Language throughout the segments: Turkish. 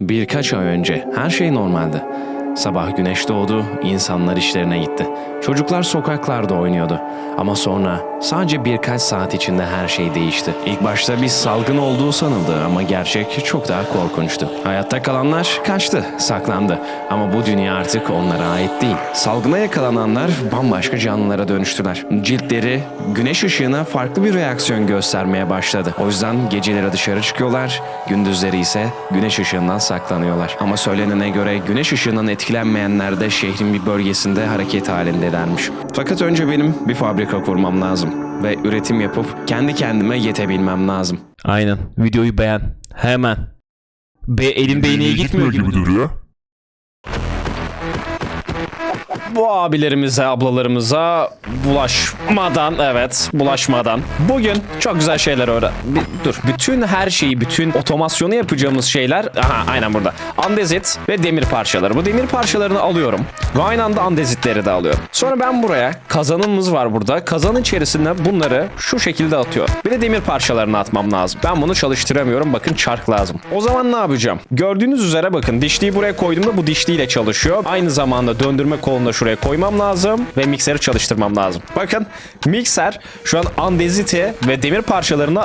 Birkaç ay önce her şey normaldi. Sabah güneş doğdu, insanlar işlerine gitti. Çocuklar sokaklarda oynuyordu. Ama sonra sadece birkaç saat içinde her şey değişti. İlk başta bir salgın olduğu sanıldı ama gerçek çok daha korkunçtu. Hayatta kalanlar kaçtı, saklandı. Ama bu dünya artık onlara ait değil. Salgına yakalananlar bambaşka canlılara dönüştüler. Ciltleri güneş ışığına farklı bir reaksiyon göstermeye başladı. O yüzden geceleri dışarı çıkıyorlar, gündüzleri ise güneş ışığından saklanıyorlar. Ama söylenene göre güneş ışığından etkilenmeyenler de şehrin bir bölgesinde hareket halindelermiş. Fakat önce benim bir fabrika kurmam lazım ve üretim yapıp kendi kendime yetebilmem lazım. Aynen. Videoyu beğen. Hemen. Be elim beyneye gitmiyor gibi. duruyor. Bu abilerimize, ablalarımıza bulaşmadan, evet bulaşmadan. Bugün çok güzel şeyler öğren... Bir- dur, bütün her şeyi, bütün otomasyonu yapacağımız şeyler... Aha, aynen burada. Andezit ve demir parçaları. Bu demir parçalarını alıyorum. Ve aynı anda andezitleri de alıyorum. Sonra ben buraya, kazanımız var burada. Kazanın içerisine bunları şu şekilde atıyorum. Bir de demir parçalarını atmam lazım. Ben bunu çalıştıramıyorum. Bakın çark lazım. O zaman ne yapacağım? Gördüğünüz üzere bakın dişliği buraya koyduğumda bu dişliyle çalışıyor. Aynı zamanda döndürme kolunu da şuraya koymam lazım ve mikseri çalıştırmam lazım. Bakın mikser şu an andeziti ve demir parçalarını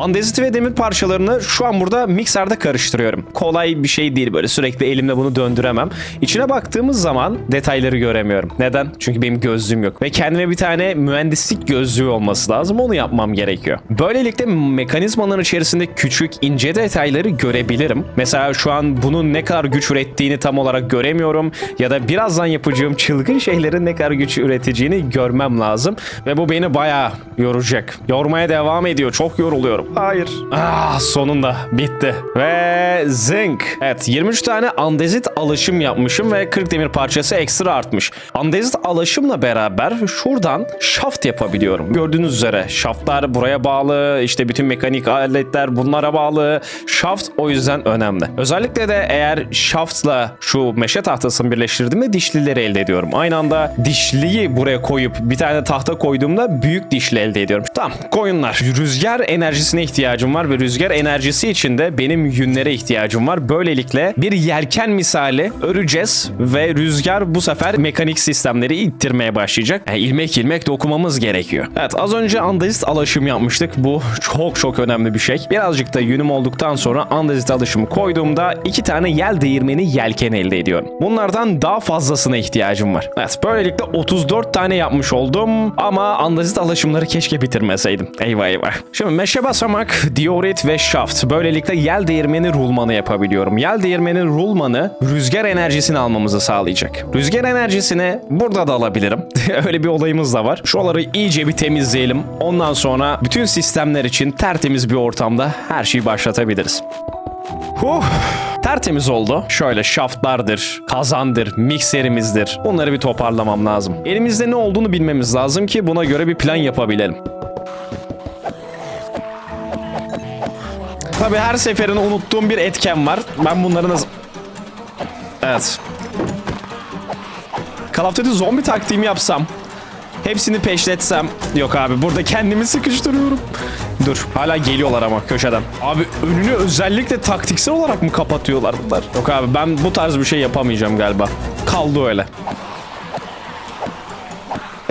andeziti ve demir parçalarını şu an burada mikserde karıştırıyorum. Kolay bir şey değil böyle sürekli elimle bunu döndüremem. İçine baktığımız zaman detayları göremiyorum. Neden? Çünkü benim gözlüğüm yok. Ve kendime bir tane mühendislik gözlüğü olması lazım. Onu yapmam gerekiyor. Böylelikle mekanizmanın içerisinde küçük ince detayları görebilirim. Mesela şu an bunun ne kadar güç ürettiğini tam olarak göremiyorum. Ya da birazdan yapacağım çılgın şeylerin ne kadar güç üreteceğini görmem lazım. Ve bu beni bayağı yoracak. Yormaya devam ediyor. Çok yoruluyorum. Hayır. Ah sonunda bitti. Ve zinc. Evet 23 tane andezit alışım yapmışım ve 40 demir parçası ekstra artmış. Andezit alışımla beraber şuradan şaft yapabiliyorum. Gördüğünüz üzere şaftlar buraya bağlı. işte bütün mekanik aletler bunlara bağlı. Şaft o yüzden önemli. Özellikle de eğer şaftla şu meşe tahtasını birleştirdiğimde dişlileri elde ediyorum. Aynı anda dişliyi buraya koyup bir tane tahta koyduğumda büyük dişli elde ediyorum. Tamam koyunlar. Rüzgar enerjisine ihtiyacım var ve rüzgar enerjisi için de benim yünlere ihtiyacım var. Böylelikle bir yelken misali öreceğiz ve rüzgar bu sefer mekanik sistemleri ittirmeye başlayacak. Yani ilmek ilmek dokumamız gerekiyor. Evet az önce andezit alışım yapmıştık. Bu çok çok önemli bir şey. Birazcık da yünüm olduktan sonra andezit alışımı koyduğumda iki tane yel değirmeni yelken elde ediyorum. Bunlardan daha fazlasına ihtiyacım var. Evet böylelikle 34 tane yapmış oldum ama andezit alışımları keşke bitirmeseydim. Eyvah eyvah. Şimdi meşe basamak, diorit ve shaft. Böylelikle yel değirmeni rulmanı yapabiliyorum. Yel değirmeni rulmanı rüzgar enerjisini almamızı sağlayacak. Rüzgar enerjisini burada da alabilirim. Öyle bir olayımız da var. Şuraları iyice bir temizleyelim. Ondan sonra bütün sistemler için tertemiz bir ortamda her şeyi başlatabiliriz. Huh. Tertemiz oldu. Şöyle şaftlardır, kazandır, mikserimizdir. Bunları bir toparlamam lazım. Elimizde ne olduğunu bilmemiz lazım ki buna göre bir plan yapabilelim. Tabi her seferin unuttuğum bir etken var. Ben bunları nasıl... Evet. Call of Duty zombi taktiğimi yapsam. Hepsini peşletsem. Yok abi burada kendimi sıkıştırıyorum. Dur hala geliyorlar ama köşeden. Abi önünü özellikle taktiksel olarak mı kapatıyorlar bunlar? Yok abi ben bu tarz bir şey yapamayacağım galiba. Kaldı öyle.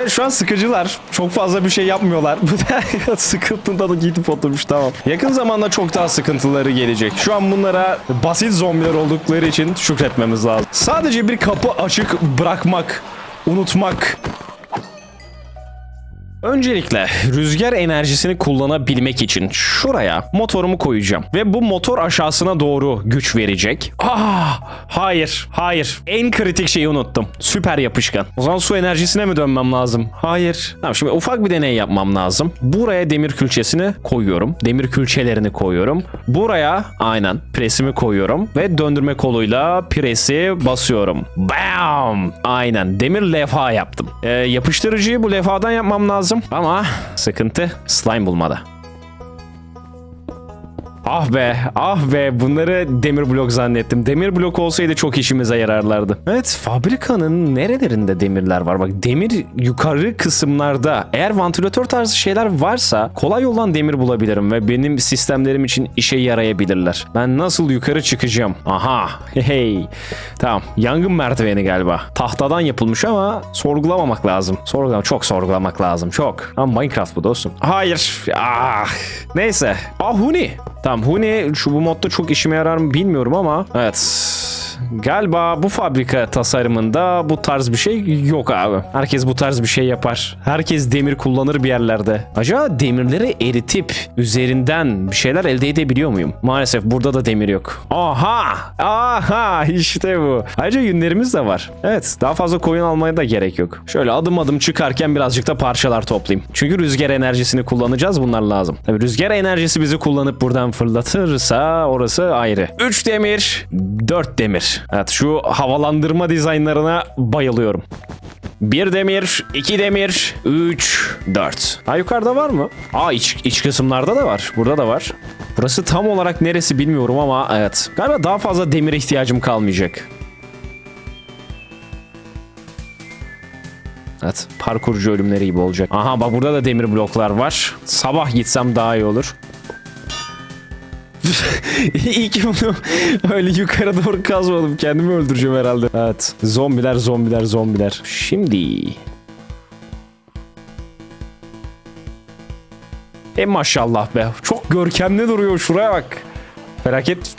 Evet, şu an sıkıcılar. Çok fazla bir şey yapmıyorlar. Bu da sıkıntında da gidip oturmuş tamam. Yakın zamanda çok daha sıkıntıları gelecek. Şu an bunlara basit zombiler oldukları için şükretmemiz lazım. Sadece bir kapı açık bırakmak, unutmak Öncelikle rüzgar enerjisini kullanabilmek için şuraya motorumu koyacağım. Ve bu motor aşağısına doğru güç verecek. Ah, hayır, hayır. En kritik şeyi unuttum. Süper yapışkan. O zaman su enerjisine mi dönmem lazım? Hayır. Tamam şimdi ufak bir deney yapmam lazım. Buraya demir külçesini koyuyorum. Demir külçelerini koyuyorum. Buraya aynen presimi koyuyorum. Ve döndürme koluyla presi basıyorum. Bam! Aynen demir levha yaptım. Ee, yapıştırıcıyı bu levhadan yapmam lazım. Ama sıkıntı slime bulmada. Ah be, ah be bunları demir blok zannettim. Demir blok olsaydı çok işimize yararlardı. Evet, fabrikanın nerelerinde demirler var? Bak demir yukarı kısımlarda. Eğer vantilatör tarzı şeyler varsa kolay yoldan demir bulabilirim ve benim sistemlerim için işe yarayabilirler. Ben nasıl yukarı çıkacağım? Aha, hey. Tamam, yangın merdiveni galiba. Tahtadan yapılmış ama sorgulamamak lazım. Sorgulam çok sorgulamak lazım, çok. Ama Minecraft bu dostum. Hayır. Ah. Neyse. Ah Huni. Tamam Huni şu bu modda çok işime yarar mı bilmiyorum ama evet. Galiba bu fabrika tasarımında bu tarz bir şey yok abi. Herkes bu tarz bir şey yapar. Herkes demir kullanır bir yerlerde. Acaba demirleri eritip üzerinden bir şeyler elde edebiliyor muyum? Maalesef burada da demir yok. Aha! Aha! İşte bu. Ayrıca yünlerimiz de var. Evet daha fazla koyun almaya da gerek yok. Şöyle adım adım çıkarken birazcık da parçalar toplayayım. Çünkü rüzgar enerjisini kullanacağız bunlar lazım. Tabii rüzgar enerjisi bizi kullanıp buradan fırlatırsa orası ayrı. 3 demir, 4 demir. Evet şu havalandırma dizaynlarına bayılıyorum. Bir demir, iki demir, üç, dört. Ha yukarıda var mı? Aa iç, iç kısımlarda da var. Burada da var. Burası tam olarak neresi bilmiyorum ama evet. Galiba daha fazla demir ihtiyacım kalmayacak. Evet parkurcu ölümleri gibi olacak. Aha bak burada da demir bloklar var. Sabah gitsem daha iyi olur. İyi ki bunu öyle yukarı doğru kazmadım. Kendimi öldüreceğim herhalde. Evet. Zombiler, zombiler, zombiler. Şimdi... E maşallah be. Çok görkemli duruyor. Şuraya bak. Felaket.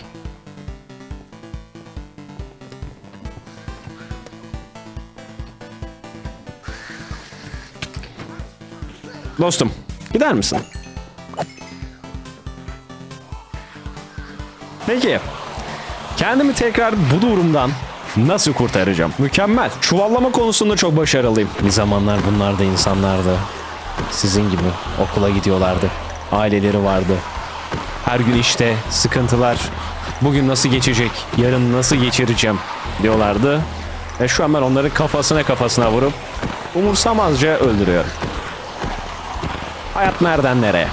Dostum, gider misin? Peki. Kendimi tekrar bu durumdan nasıl kurtaracağım? Mükemmel. Çuvallama konusunda çok başarılıyım. Bir zamanlar bunlar da insanlardı. Sizin gibi okula gidiyorlardı. Aileleri vardı. Her gün işte sıkıntılar. Bugün nasıl geçecek? Yarın nasıl geçireceğim? diyorlardı. Ve şu an ben onların kafasına kafasına vurup umursamazca öldürüyorum. Hayat nereden nereye?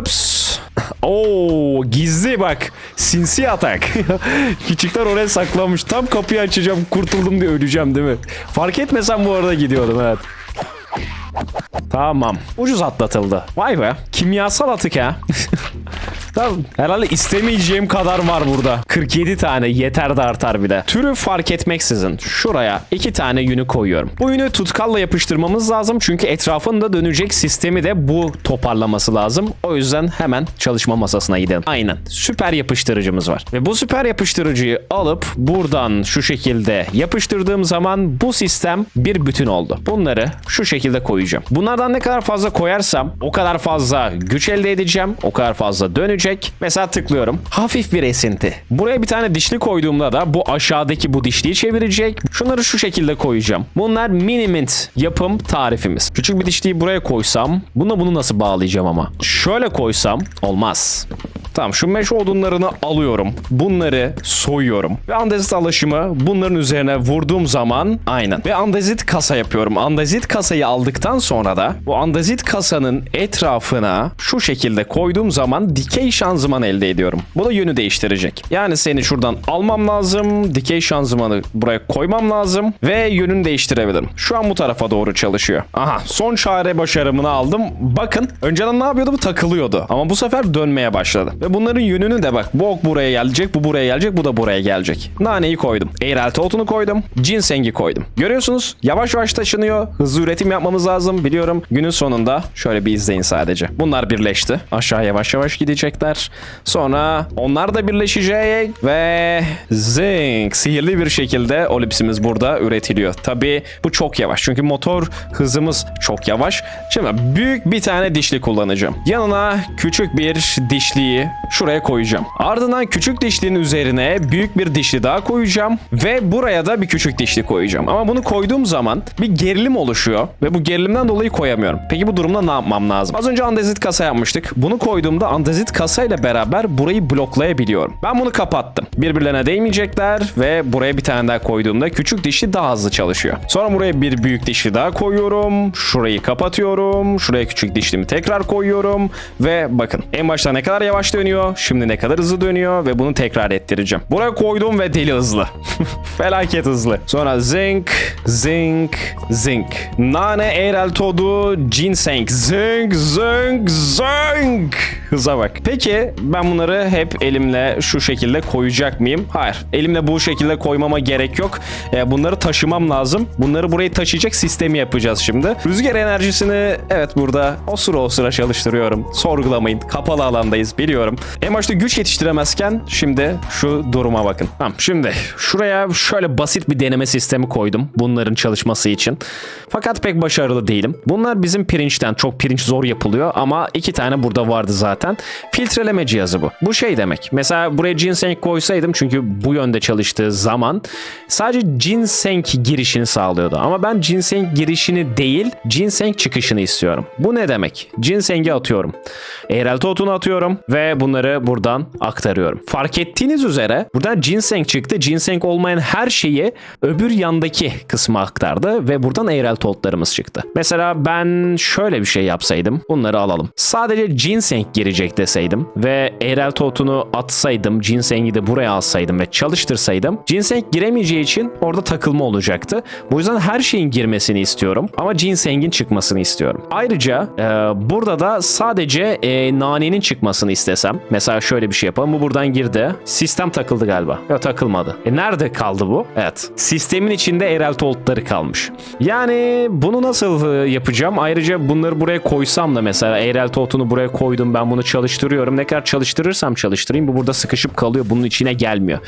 Ups. Oo gizli bak. Sinsi atak. Küçükler oraya saklanmış. Tam kapıyı açacağım kurtuldum diye öleceğim değil mi? Fark etmesem bu arada gidiyordum evet. Tamam. Ucuz atlatıldı. Vay be. Kimyasal atık ha. Tamam. Herhalde istemeyeceğim kadar var burada. 47 tane yeter de artar bir de. Türü fark etmeksizin şuraya iki tane yünü koyuyorum. Bu yünü tutkalla yapıştırmamız lazım çünkü etrafında dönecek sistemi de bu toparlaması lazım. O yüzden hemen çalışma masasına gidelim. Aynen. Süper yapıştırıcımız var. Ve bu süper yapıştırıcıyı alıp buradan şu şekilde yapıştırdığım zaman bu sistem bir bütün oldu. Bunları şu şekilde koyacağım. Bunlardan ne kadar fazla koyarsam o kadar fazla güç elde edeceğim. O kadar fazla dönecek. Mesela tıklıyorum. Hafif bir esinti. Buraya bir tane dişli koyduğumda da bu aşağıdaki bu dişliyi çevirecek. Şunları şu şekilde koyacağım. Bunlar minimint yapım tarifimiz. Küçük bir dişliyi buraya koysam. Buna bunu nasıl bağlayacağım ama? Şöyle koysam olmaz. Tamam şu meş odunlarını alıyorum. Bunları soyuyorum. Ve andezit alaşımı bunların üzerine vurduğum zaman aynen. Ve andezit kasa yapıyorum. Andezit kasayı aldıktan sonra da bu andezit kasanın etrafına şu şekilde koyduğum zaman dikey şanzıman elde ediyorum. Bu da yönü değiştirecek. Yani seni şuradan almam lazım. Dikey şanzımanı buraya koymam lazım. Ve yönünü değiştirebilirim. Şu an bu tarafa doğru çalışıyor. Aha son çare başarımını aldım. Bakın önceden ne yapıyordu bu takılıyordu. Ama bu sefer dönmeye başladı. Ve bunların yönünü de bak. Bu ok buraya gelecek, bu buraya gelecek, bu da buraya gelecek. Naneyi koydum. Eğrelti otunu koydum. Cinsengi koydum. Görüyorsunuz yavaş yavaş taşınıyor. Hızlı üretim yapmamız lazım biliyorum. Günün sonunda şöyle bir izleyin sadece. Bunlar birleşti. Aşağı yavaş yavaş gidecekler. Sonra onlar da birleşecek ve zing sihirli bir şekilde olipsimiz burada üretiliyor. Tabi bu çok yavaş çünkü motor hızımız çok yavaş. Şimdi büyük bir tane dişli kullanacağım. Yanına küçük bir dişliyi şuraya koyacağım. Ardından küçük dişlinin üzerine büyük bir dişli daha koyacağım ve buraya da bir küçük dişli koyacağım. Ama bunu koyduğum zaman bir gerilim oluşuyor ve bu gerilimden dolayı koyamıyorum. Peki bu durumda ne yapmam lazım? Az önce andezit kasa yapmıştık. Bunu koyduğumda andezit kasayla beraber burayı bloklayabiliyorum. Ben bunu kapattım. Birbirlerine değmeyecekler ve buraya bir tane daha koyduğumda küçük dişli daha hızlı çalışıyor. Sonra buraya bir büyük dişli daha koyuyorum. Şurayı kapatıyorum. Şuraya küçük dişlimi tekrar koyuyorum ve bakın en başta ne kadar yavaş dönüyor dönüyor. Şimdi ne kadar hızlı dönüyor ve bunu tekrar ettireceğim. Buraya koydum ve deli hızlı. Felaket hızlı. Sonra zinc, zinc, zinc. Nane, eğrel todu, ginseng. Zinc, zinc, zinc. Hıza bak. Peki ben bunları hep elimle şu şekilde koyacak mıyım? Hayır. Elimle bu şekilde koymama gerek yok. Ee, bunları taşımam lazım. Bunları buraya taşıyacak sistemi yapacağız şimdi. Rüzgar enerjisini evet burada o sıra o sıra çalıştırıyorum. Sorgulamayın. Kapalı alandayız biliyorum. En başta güç yetiştiremezken şimdi şu duruma bakın. Tamam şimdi şuraya şöyle basit bir deneme sistemi koydum. Bunların çalışması için. Fakat pek başarılı değilim. Bunlar bizim pirinçten. Çok pirinç zor yapılıyor ama iki tane burada vardı zaten. Filtreleme cihazı bu. Bu şey demek. Mesela buraya ginseng koysaydım çünkü bu yönde çalıştığı zaman sadece ginseng girişini sağlıyordu. Ama ben ginseng girişini değil ginseng çıkışını istiyorum. Bu ne demek? Ginsengi atıyorum. Eğrelti otunu atıyorum ve bunları buradan aktarıyorum. Fark ettiğiniz üzere buradan ginseng çıktı. Ginseng olmayan her şeyi öbür yandaki kısma aktardı ve buradan eğrelti otlarımız çıktı. Mesela ben şöyle bir şey yapsaydım. Bunları alalım. Sadece ginseng girecek deseydim ve eğrelti otunu atsaydım, ginsengi de buraya alsaydım ve çalıştırsaydım ginseng giremeyeceği için orada takılma olacaktı. Bu yüzden her şeyin girmesini istiyorum ama ginsengin çıkmasını istiyorum. Ayrıca e, burada da sadece e, nanenin çıkmasını istesem. Mesela şöyle bir şey yapalım. Bu buradan girdi. Sistem takıldı galiba. Yok takılmadı. E nerede kaldı bu? Evet. Sistemin içinde eğrelti otları kalmış. Yani bunu nasıl e, yapacağım? Ayrıca bunları buraya koysam da mesela eğrelti otunu buraya koydum ben bunu çalıştırıyorum. Ne kadar çalıştırırsam çalıştırayım bu burada sıkışıp kalıyor. Bunun içine gelmiyor.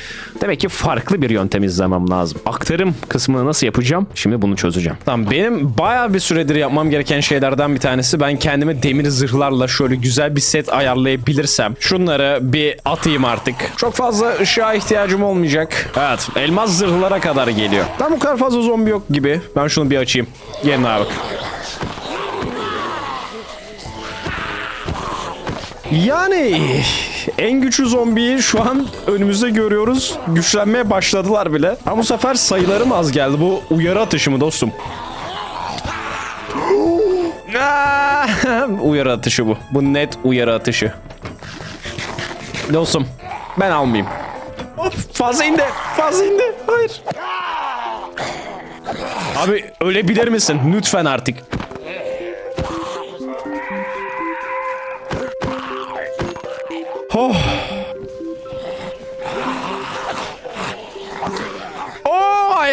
Demek ki farklı bir yöntem izlemem lazım. Aktarım kısmını nasıl yapacağım? Şimdi bunu çözeceğim. Tamam benim bayağı bir süredir yapmam gereken şeylerden bir tanesi ben kendime demir zırhlarla şöyle güzel bir set ayarlayabilirsem şunları bir atayım artık. Çok fazla ışığa ihtiyacım olmayacak. Evet elmas zırhlara kadar geliyor. Ben bu kadar fazla zombi yok gibi. Ben şunu bir açayım. Gelin abi. Yani en güçlü zombiyi şu an önümüzde görüyoruz. Güçlenmeye başladılar bile. Ama bu sefer sayılarım az geldi. Bu uyarı atışı mı dostum? Uyarı atışı bu. Bu net uyarı atışı. Dostum ben almayayım. Of, fazla indi. Fazla indi. Hayır. Abi ölebilir misin? Lütfen artık.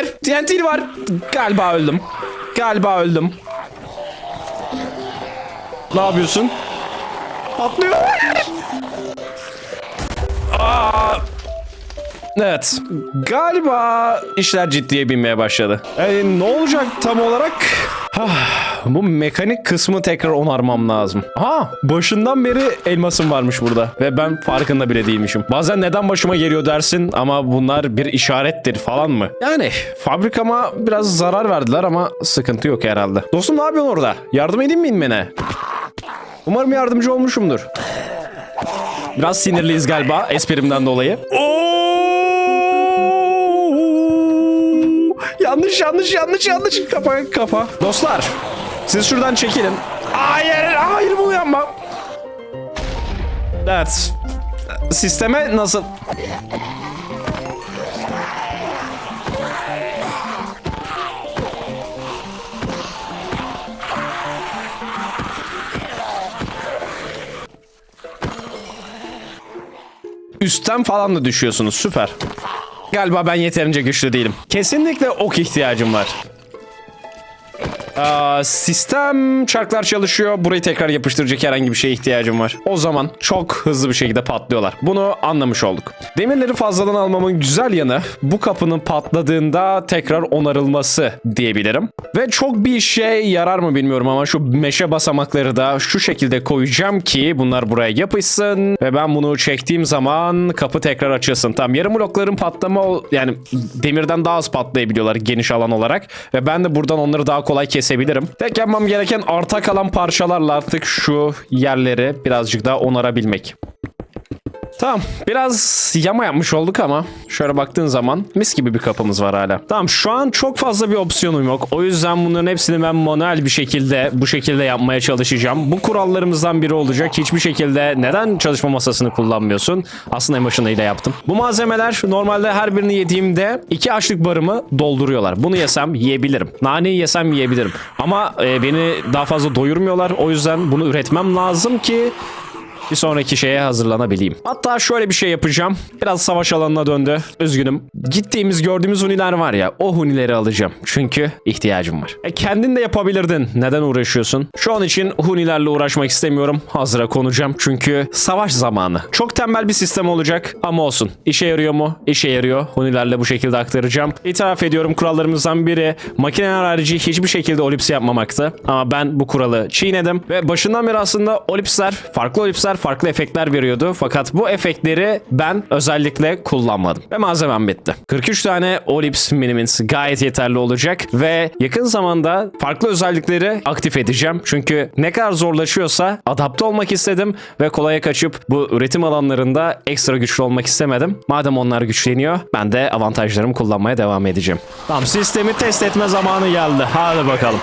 Hayır. TNT var. Galiba öldüm. Galiba öldüm. Ne yapıyorsun? Patlıyor. Aa! Evet. Galiba işler ciddiye binmeye başladı. E, ne olacak tam olarak? Bu mekanik kısmı tekrar onarmam lazım. Ha, başından beri elmasım varmış burada ve ben farkında bile değilmişim. Bazen neden başıma geliyor dersin ama bunlar bir işarettir falan mı? Yani fabrikama biraz zarar verdiler ama sıkıntı yok herhalde. Dostum ne yapıyorsun orada? Yardım edeyim mi inmene? Umarım yardımcı olmuşumdur. Biraz sinirliyiz galiba esprimden dolayı. Oo! Yanlış yanlış yanlış yanlış kafa kafa. Dostlar siz şuradan çekilin. Hayır hayır bunu yapma. Evet. Sisteme nasıl? Üstten falan da düşüyorsunuz. Süper. Galiba ben yeterince güçlü değilim. Kesinlikle ok ihtiyacım var. Aa, sistem çarklar çalışıyor. Burayı tekrar yapıştıracak herhangi bir şeye ihtiyacım var. O zaman çok hızlı bir şekilde patlıyorlar. Bunu anlamış olduk. Demirleri fazladan almamın güzel yanı bu kapının patladığında tekrar onarılması diyebilirim. Ve çok bir işe yarar mı bilmiyorum ama şu meşe basamakları da şu şekilde koyacağım ki bunlar buraya yapışsın ve ben bunu çektiğim zaman kapı tekrar açılsın. Tamam yarım blokların patlama yani demirden daha az patlayabiliyorlar geniş alan olarak ve ben de buradan onları daha kolay kesebilirim. Tek yapmam gereken arta kalan parçalarla artık şu yerleri birazcık daha onarabilmek. Tamam biraz yama yapmış olduk ama şöyle baktığın zaman mis gibi bir kapımız var hala. Tamam şu an çok fazla bir opsiyonum yok. O yüzden bunların hepsini ben manuel bir şekilde bu şekilde yapmaya çalışacağım. Bu kurallarımızdan biri olacak. Hiçbir şekilde neden çalışma masasını kullanmıyorsun? Aslında en ile yaptım. Bu malzemeler normalde her birini yediğimde iki açlık barımı dolduruyorlar. Bunu yesem yiyebilirim. Naneyi yesem yiyebilirim. Ama e, beni daha fazla doyurmuyorlar. O yüzden bunu üretmem lazım ki bir sonraki şeye hazırlanabileyim. Hatta şöyle bir şey yapacağım. Biraz savaş alanına döndü. Üzgünüm. Gittiğimiz gördüğümüz huniler var ya o hunileri alacağım. Çünkü ihtiyacım var. E kendin de yapabilirdin. Neden uğraşıyorsun? Şu an için hunilerle uğraşmak istemiyorum. Hazıra konacağım. Çünkü savaş zamanı. Çok tembel bir sistem olacak ama olsun. İşe yarıyor mu? İşe yarıyor. Hunilerle bu şekilde aktaracağım. İtiraf ediyorum kurallarımızdan biri makineler harici hiçbir şekilde olips yapmamaktı. Ama ben bu kuralı çiğnedim ve başından beri aslında olipsler, farklı olipsler farklı efektler veriyordu. Fakat bu efektleri ben özellikle kullanmadım. Ve malzemem bitti. 43 tane olips minimins gayet yeterli olacak ve yakın zamanda farklı özellikleri aktif edeceğim. Çünkü ne kadar zorlaşıyorsa adapte olmak istedim ve kolaya kaçıp bu üretim alanlarında ekstra güçlü olmak istemedim. Madem onlar güçleniyor ben de avantajlarımı kullanmaya devam edeceğim. Tamam sistemi test etme zamanı geldi. Hadi bakalım.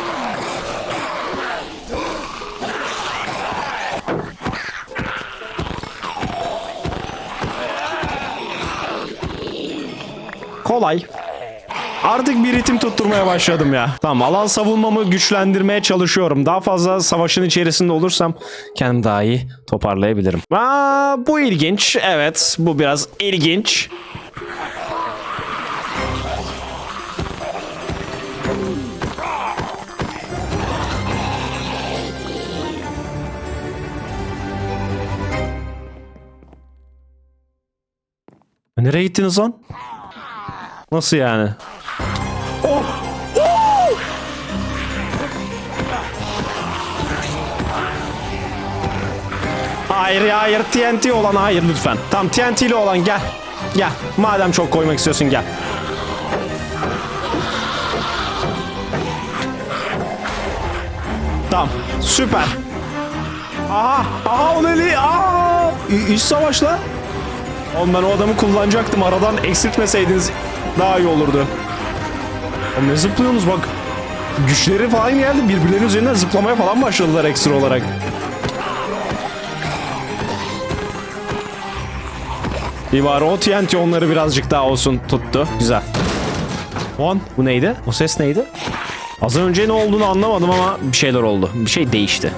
Kolay. Artık bir ritim tutturmaya başladım ya. Tamam alan savunmamı güçlendirmeye çalışıyorum. Daha fazla savaşın içerisinde olursam kendim daha iyi toparlayabilirim. Aa, bu ilginç. Evet bu biraz ilginç. Nereye gittiniz lan? Nasıl yani? Oh! Oh! Hayır hayır TNT olan hayır lütfen. Tamam TNT'li olan gel. Gel. Madem çok koymak istiyorsun gel. Tamam. Süper. Aha. Aha o neli. Aa! İ- İş savaş lan. Oğlum ben o adamı kullanacaktım. Aradan eksiltmeseydiniz daha iyi olurdu. Oğlum ne zıplıyorsunuz bak. Güçleri falan geldi. Birbirlerinin üzerinden zıplamaya falan başladılar ekstra olarak. İyi bari o TNT onları birazcık daha olsun tuttu. Güzel. On. Bu neydi? O ses neydi? Az önce ne olduğunu anlamadım ama bir şeyler oldu. Bir şey değişti.